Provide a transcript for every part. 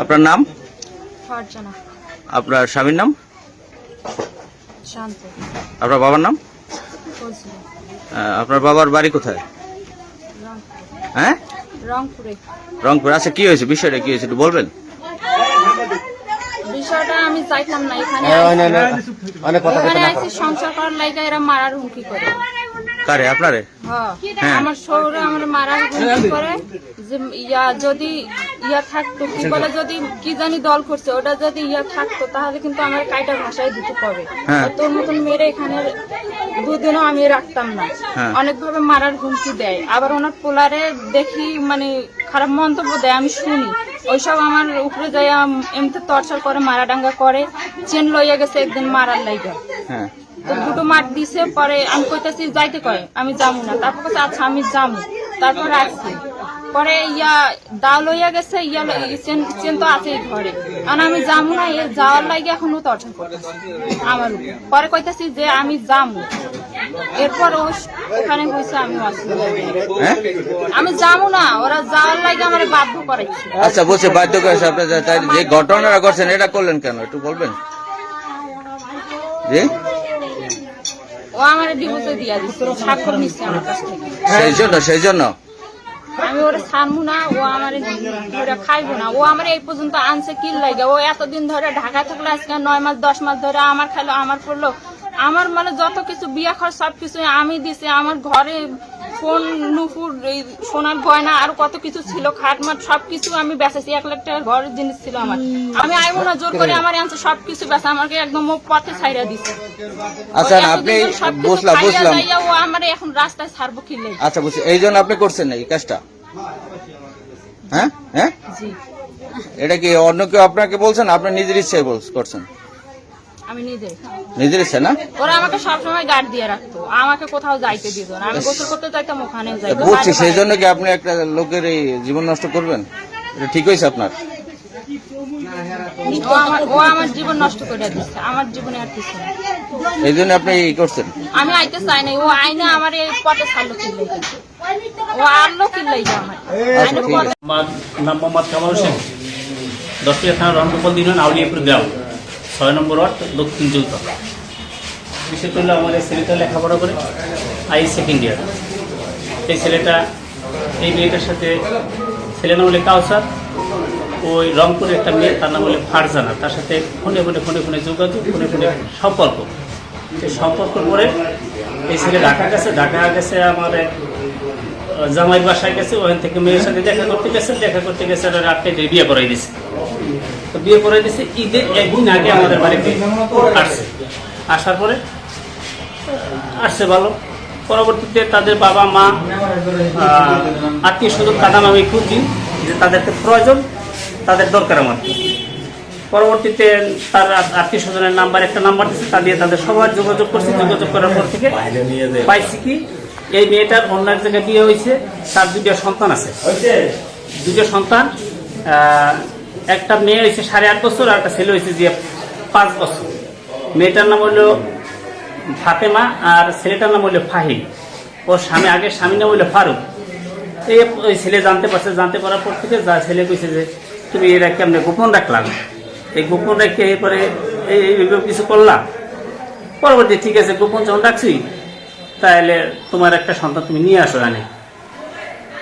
আপনার নাম? আপনার স্বামীর নাম? আপনার বাবার নাম? আপনার বাবার বাড়ি কোথায়? হ্যাঁ? রংপুরে। রংপুর। আচ্ছা কি হয়েছে? বিষয়টা কি হয়েছে? একটু বলবেন? বিষয়টা আমি চাইতাম না এখানে হ্যাঁ, সংসার করার লাইগা এরা মারার হুমকি করে। কারে আপনারে? হ্যাঁ। হ্যাঁ। আমার শহরে আমার মারার হুমকি করে? যে ইয়া যদি ইয়া থাকতো কি বলে যদি কি জানি দল করছে ওটা যদি ইয়া থাকতো তাহলে কিন্তু আমার কাইটা ভাষায় দিতে পারে। হ্যাঁ। তোর মতন মেরে এখানে দুদিনও আমি রাখতাম না। হ্যাঁ। অনেকভাবে মারার হুমকি দেয়। আবার ওনার পোলারে দেখি মানে খারাপ মন্তব্য দেয় আমি শুনি। ওইসব আমার উপরে যাই এমনি টর্চার করে মারা ডাঙ্গা করে চেন লইয়া গেছে একদিন মারার লাইগা। হ্যাঁ। দুটো মাঠ দিছে পরে আমি কইতাছি যাইতে কয়? আমি যাব না। তারপর কইছে আচ্ছা আমি যাব তারপর আসছি। পরে ইয়া দা লইয়া গেছে ইয়া চেন তো আছে ঘরে। আর আমি যাব না এ যাওয়ার লাগে এখনও তর্জন করতেছে আমার পরে কইতাছি যে আমি যাব এরপর ওখানে হয়েছে আমি হ্যাঁ? আমি যাব না ওরা যাওয়ার লাগে আমার বাধ্য করাইছে। আচ্ছা বলছে বাধ্য করেছে আপনি যে- তাই যে ঘটনাটা করছেন এটা করলেন কেন? একটু বলবেন? জি? ও আমার ডিভোর্সে দিয়া দিচ্ছে স্বাক্ষর নিচ্ছে আমার কাছ থেকে। সেই জন্য সেই জন্য? আমি ওরা ছাড়বো না ও আমার ওরা খাইবো না। ও আমার এই পর্যন্ত আনছে কি লাগে ও এতদিন ধরে ঢাকা থাকল আজকে নয় মাস দশ মাস ধরে আমার খাইলো আমার পড়ল আমার মানে যত কিছু বিয়া খরচ সব কিছু আমি দিছি আমার ঘরে ফোন নুপুর এই সোনার গয়না আর কত কিছু ছিল খাট মাট সব কিছু আমি বেচেছি এক লাখ টাকার ঘরের জিনিস ছিল আমার। আমি আইবো না জোর করে আমার আনছে সব কিছু বেচা আমাকে একদম পথে ছাইরা দিছে। আচ্ছা আপনি বুঝলাম বুঝলাম। ও আমার এখন রাস্তায় ছাড়বো কি আচ্ছা বুঝছি। এই জন্য আপনি করছেন না এই কাজটা? হ্যাঁ? হ্যাঁ? জি। এটা কি অন্য কেউ আপনাকে বলছেন? আপনার নিজের ইচ্ছায় করছেন? আমি নিজে নিজের ইচ্ছা না? ওরা আমাকে সবসময় গার্ড দিয়ে রাখতো। আমাকে কোথাও যাইতে দিত না। আমি গোসল করতে যাইতাম ওখানে যাইতাম। বুঝছি সেই জন্য কি আপনি একটা লোকের এই জীবন নষ্ট করবেন? এটা ঠিক হয়েছে আপনার? ও আমার জীবন নষ্ট করে দিচ্ছে। আমার জীবনে আর কিছু না। এই জন্য আপনি এই করছেন? আমি আইতে চাই নাই। ও আইনে আমার এই পথে ছাড়লো কিনলে ও আনলো কিনলেই আমার নাম মোহাম্মদ কামাল হোসেন। দশটিয়া থানা রংপুর দিলেন আউলিয়াপুর গ্রাম। ছয় নম্বর ওয়ার্ড, দক্ষিণ জুলতা বিশেষ করলে এই ছেলেটা লেখাপড়া করে আই সেকেন্ড ইয়ার। এই ছেলেটা এই মেয়েটার সাথে, ছেলের নাম হলে কাউসার। ওই রংপুরে একটা মেয়ে, তার নাম হলে ফারজানা। তার সাথে ফোনে ফোনে ফোনে ফোনে যোগাযোগ, ফোনে ফোনে সম্পর্ক। এই সম্পর্ক করে এই ছেলে ঢাকা গেছে। ঢাকা গেছে আমার জামাই বাসায় গেছে। ওখান থেকে মেয়ের সাথে দেখা করতে গেছে। দেখা করতে গেছে, রাত্রে বিয়ে করাই দিছে। তো বিয়ে করাই দিছে ঈদের একদিন আগে আমাদের বাড়িতে আসছে। আসার পরে আসছে ভালো। পরবর্তীতে তাদের বাবা, মা আত্মীয় স্বজন তাদের আমি খুঁজি যে তাদেরকে প্রয়োজন, তাদের দরকার আমার। পরবর্তীতে তার আত্মীয় স্বজনের নাম্বার, একটা নাম্বার দিচ্ছে তা দিয়ে তাদের সবার যোগাযোগ করছে। যোগাযোগ করার পর থেকে পাইছি কি, এই মেয়েটার অন্য এক জায়গায় বিয়ে হয়েছে, তার দুইটা সন্তান আছে। দুটো সন্তান একটা মেয়ে হয়েছে সাড়ে আট বছর, আর একটা ছেলে হয়েছে যে পাঁচ বছর। মেয়েটার নাম হলো ফাতেমা, আর ছেলেটার নাম হলো ফাহিম। ওর স্বামী আগে, স্বামীর নাম হলো ফারুক। এই ওই ছেলে জানতে পারছে, জানতে পারার পর থেকে যা ছেলে কইছে যে, তুমি এরা কেমনে গোপন রাখলাম। এই গোপন রেখে এরপরে এই এইভাবে কিছু করলাম। পরবর্তী ঠিক আছে, গোপন যখন রাখছি, তাহলে তোমার একটা সন্তান তুমি নিয়ে আসো এখানে।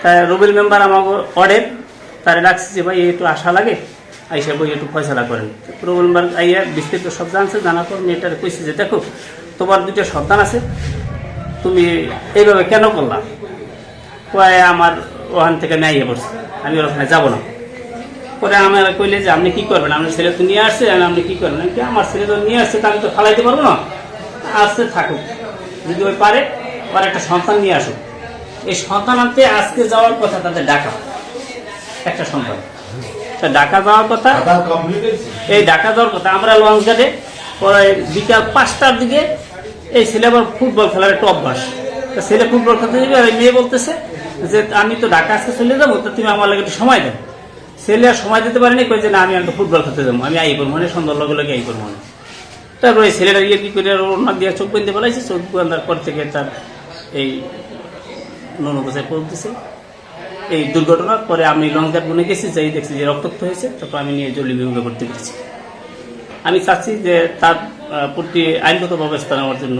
তাই রুবেল মেম্বার আমাকে অর্ডের তারে রাখছি যে ভাই একটু আশা লাগে আইসা বই একটু ফয়সলা করেন। রুবেল মেম্বার আইয়া বিস্তারিত সব জানছে জানার পর মেয়েটার কইছে যে দেখো তোমার দুটো সন্তান আছে তুমি এইভাবে কেন করলা? কয়ে আমার ওখান থেকে আইয়ে পড়ছি আমি ওখানে যাব না। পরে আমার কইলে যে আপনি কী করবেন? আপনার ছেলে তো নিয়ে আসছে আপনি কী করবেন? কি, আমার ছেলে তো নিয়ে আসছে তা আমি তো ফালাইতে পারব না? আসতে থাকুক যদি ওই পারে ওর একটা সন্তান নিয়ে আসুক। এই সন্তান আনতে আজকে যাওয়ার কথা তাদের ডাকা। একটা সন্তান তা ঢাকা যাওয়ার কথা এই ঢাকা যাওয়ার কথা আমরা লঞ্চ ঘাটে পরে বিকাল পাঁচটার দিকে এই ছেলে আবার ফুটবল খেলার একটা অভ্যাস। তা ছেলে ফুটবল খেলতে যাবে আর মেয়ে বলতেছে যে আমি তো ঢাকা আজকে চলে যাব তো তুমি আমার লাগে একটু সময় দেন ছেলে আর সময় দিতে পারেনি কই যে না আমি একটা ফুটবল খেলতে যাব আমি আই করব মানে সন্ধ্যার লগে লগে আই করব মানে তারপরে ছেলেটা ইয়ে কি করে ওনার দিয়ে চোখ বেঁধে বলাইছে চোখ বান্ধার পর থেকে তার এই নুনু গোছায় পড়তেছে। এই দুর্ঘটনার পরে আমি লঙ্কার বনে গেছি, যাই দেখছি যে রক্তাক্ত হয়েছে, তারপর আমি নিয়ে জরুরি বিভাগে ভর্তি করেছি। আমি চাচ্ছি যে তার প্রতি আইনগত ব্যবস্থা নেওয়ার জন্য